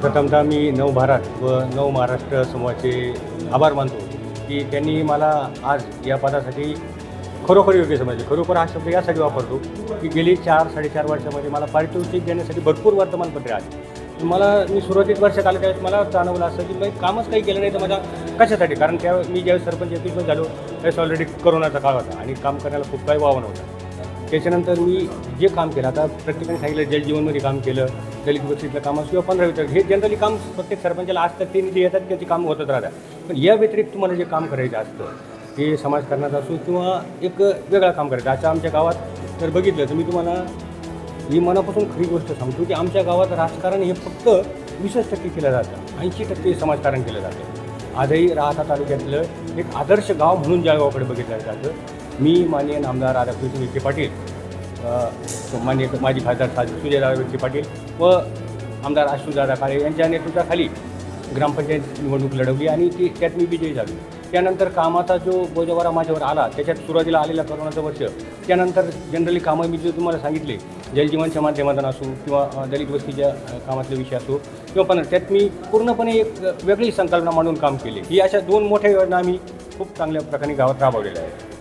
प्रथमतः मी नव भारत व नव महाराष्ट्र समूहाचे आभार मानतो की त्यांनी मला आज या पदासाठी खरोखर योग्य समजले. खरोखर हा शब्द यासाठी वापरतो की गेली चार साडेचार वर्षामध्ये मला पारितोषिक देण्यासाठी भरपूर वर्तमानपत्रे आली. मला मी सुरुवातीत वर्षात आलं त्यावेळेस मला जाणवलं असं की मी कामच काही केलं नाही तर माझ्या कशासाठी? कारण त्या मी ज्यावेळेस सरपंच एकवीस झालो त्यावेळेस ऑलरेडी करोनाचा काळ होता आणि काम करायला खूप काही वाव नव्हतं त्याच्यानंतर मी जे काम केलं आता प्रत्येकाने सांगितलं जलजीवनमध्ये काम केलं दलित वस्तीतलं काम किंवा पंधरा वितरण हे जनरली काम प्रत्येक सरपंचाला असतात ते निधी येतात त्याची काम होतच राहतात. पण या व्यतिरिक्त तुम्हाला जे काम करायचं असतं ते समाजकारणाचं असो किंवा एक वेगळं काम करायचं. आता आमच्या गावात जर बघितलं तर मी तुम्हाला मी मनापासून खरी गोष्ट सांगतो की आमच्या गावात राजकारण हे फक्त वीसच टक्के केलं जातं. ऐंशी टक्के समाजकारण केलं जातं. आजही राहता तालुक्यातलं एक आदर्श गाव म्हणून जळगावकडे बघितलं जातं मी माननीय आमदार राधाकृष्ण विखे पाटील अ, माननीय माजी खासदार सा- सुजयदादा विखे पाटील व आमदार आशुदादा काळे यांच्या नेतृत्वाखाली ग्रामपंचायत निवडणूक लढवली आणि ती त्यात मी विजयी झालो. त्यानंतर कामाचा जो बोजवारा माझ्यावर आला त्याच्यात सुरुवातीला आलेला करोनाचं वर्ष त्यानंतर जनरली कामं मी जे तुम्हाला सांगितले जलजीवनच्या माध्यमातून असो किंवा दलित वस्तीच्या कामातले विषय असो किंवा पण त्यात मी पूर्णपणे एक वेगळी संकल्पना मांडून काम केले. ही अशा दोन मोठ्या योजना आम्ही खूप चांगल्या प्रकारे गावात राबवलेल्या आहेत.